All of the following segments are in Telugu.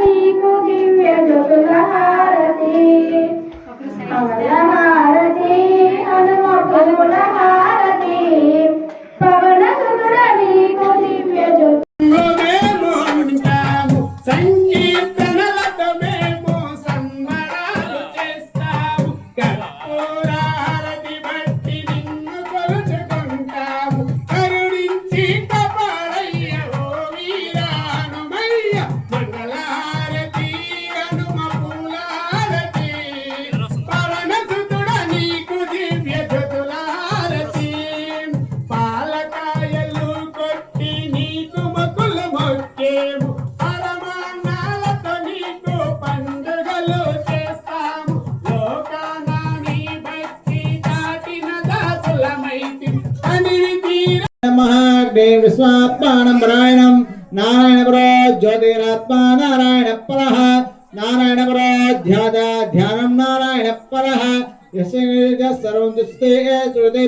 నీకు దివ్య జ్యోతుల హారతి. విశ్వాత్మానం నారాయణం నారాయణ పరో జ్యోతిరాత్మా నారాయణ పర నారాయణ ధ్యాత ధ్యానం నారాయణ పర సర్వం దుస్తే శ్రుతే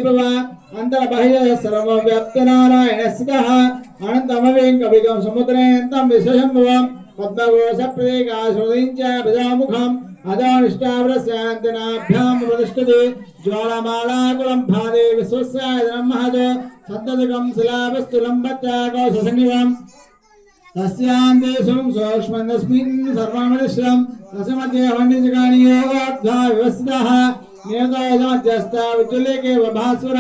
అంతర్బాహ్య సర్వం వ్యాప్త నారాయణ స్థిత అనంతమవేం కవిగం సముద్రేంతం విశ్వశంభవం. పద్మకోశప్రదేకాశ్రదించాముఖం అదానుష్టావ్రశాంతినాభ్యాముపతిష్ఠతి జ్వాలమాలాకులం భాదే విశ్వస్యాయ బ్రహ్మతో సత్తదుకం శిలాపస్తులంబత్యాకోశసన్నివం తస్యాందేశం సూక్ష్మస్మిన్ సర్వమనిశ్రం దశమధ్యే వండించకాని యోగాద్వా వ్యవస్థిత నిర్ణయజస్త విచులేకే భాసుర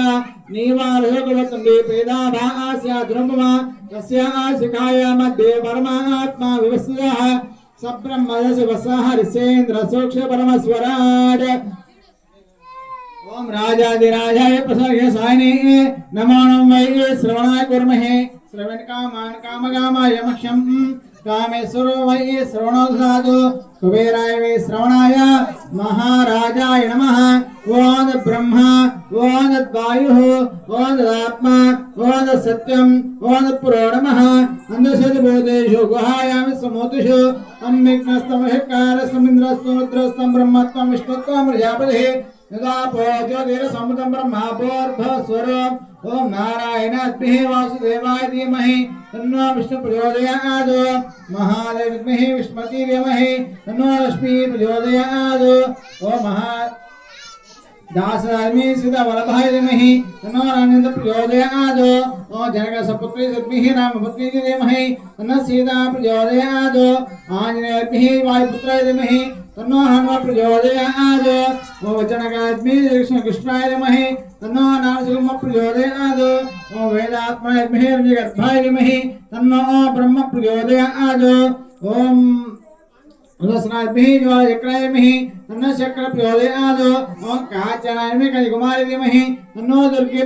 నీవార్హకువతంబి పేదాభాగాస్య ధృంభమ తస్యాः శిఖాయ मध्ये परमात्मा विवस्त्रः सब्रह्मदश वसः ऋषेन्द्र सूक्ष्मपरमस्वराट् ओम राजाधिराजाय प्रसर्गे सायने नमो नम वै श्रवणाय कुर्महे श्रवण कामान काम कामाय मह्यम् कामेश्वरो वै कुबेराय वै श्रवणाय। महाराजाय नमः। ओद ब्रह्म ओद वायुः ओद आत्मा ओद सत्यम ओद पुरो नमः अन्धसद भूतेषु गुहायामि समुतिषु तम प्रजापतिः यदा पो ज्योतिरसमुदं ओम नारायणाग्निः वासुदेवाय धीमहि तन्नो विष्णु प्रचोदयात् महादेवग्निः विष्मति धीमहि तन्नो लक्ष्मी प्रचोदयात्। ओम महा दासरामी सीता वल्लभाय धीमहि तन्नो रामेन्द्र प्रचोदयात्। ओम जनक सपुत्री सद्भिः रामपत्नी धीमहि तन्नो सीता प्रचोदयात्। आंजनेय आञ्जनेयग्निः वायुपुत्राय धीमहि तन्नो हनुम प्रचोदयाद ओम वचनकात्मी कृष्ण कृष्णाय नमः तन्नो नामजुगम प्रचोदयाद ओम वेदात्माय महे विगर्भाय नमः। तन्नो ब्रह्म प्रचोदयाद ओम उदसनात्मिः ज्वायक्रायमिः तन्नो शक्र ओम काचनायमिः कलिकुमारी तन्नो दुर्गे